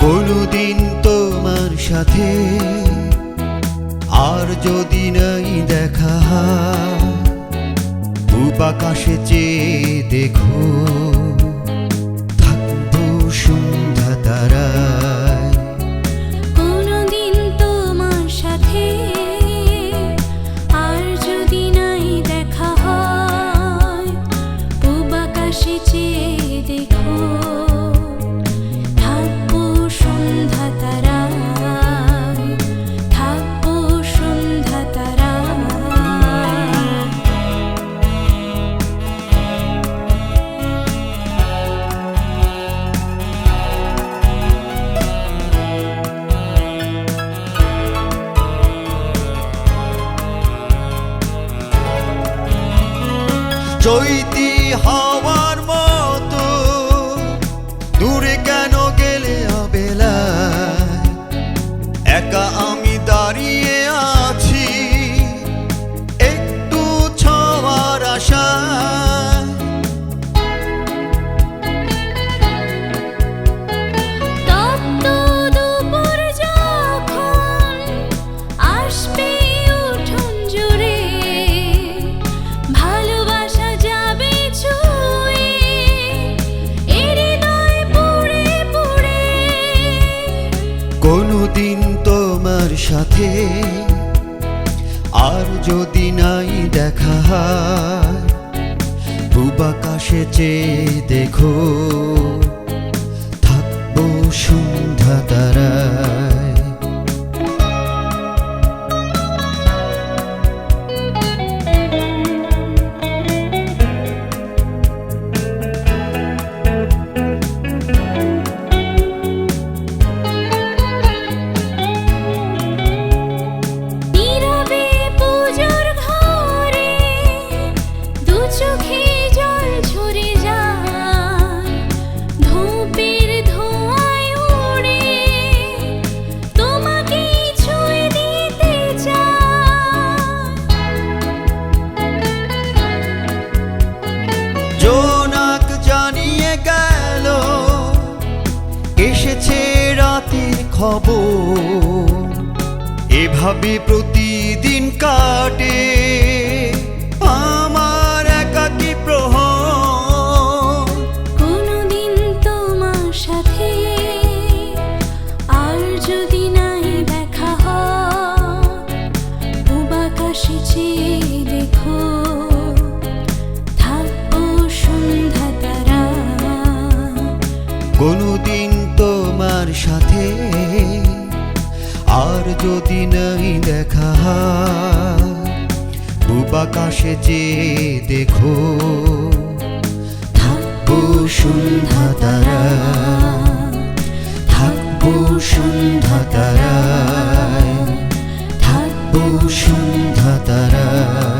কোনদিন তোমার সাথে আর যদি নাই দেখা আকাশে চেয়ে দেখো। চৈতি হওয়ার কোনদিন তোমার সাথে আর যদি নাই দেখা আকাশে চেয়ে দেখো থাকব সন্ধ্যা খবর। এভাবে প্রতিদিন কাটে আমার একাকি প্রহর। কোনদিন তোমার সাথে আর যদি নাই দেখা পূব আকাশে চেয়ে দেখো। থাকব সন্ধ্যা তারা। কোনদিন তোমার সাথে আর যদি নাই দেখা উপাকাশে যে দেখো, থাকব সন্ধ্যা তারা, থাকব সন্ধ্যা তারা, থাকব সন্ধ্যা তারায়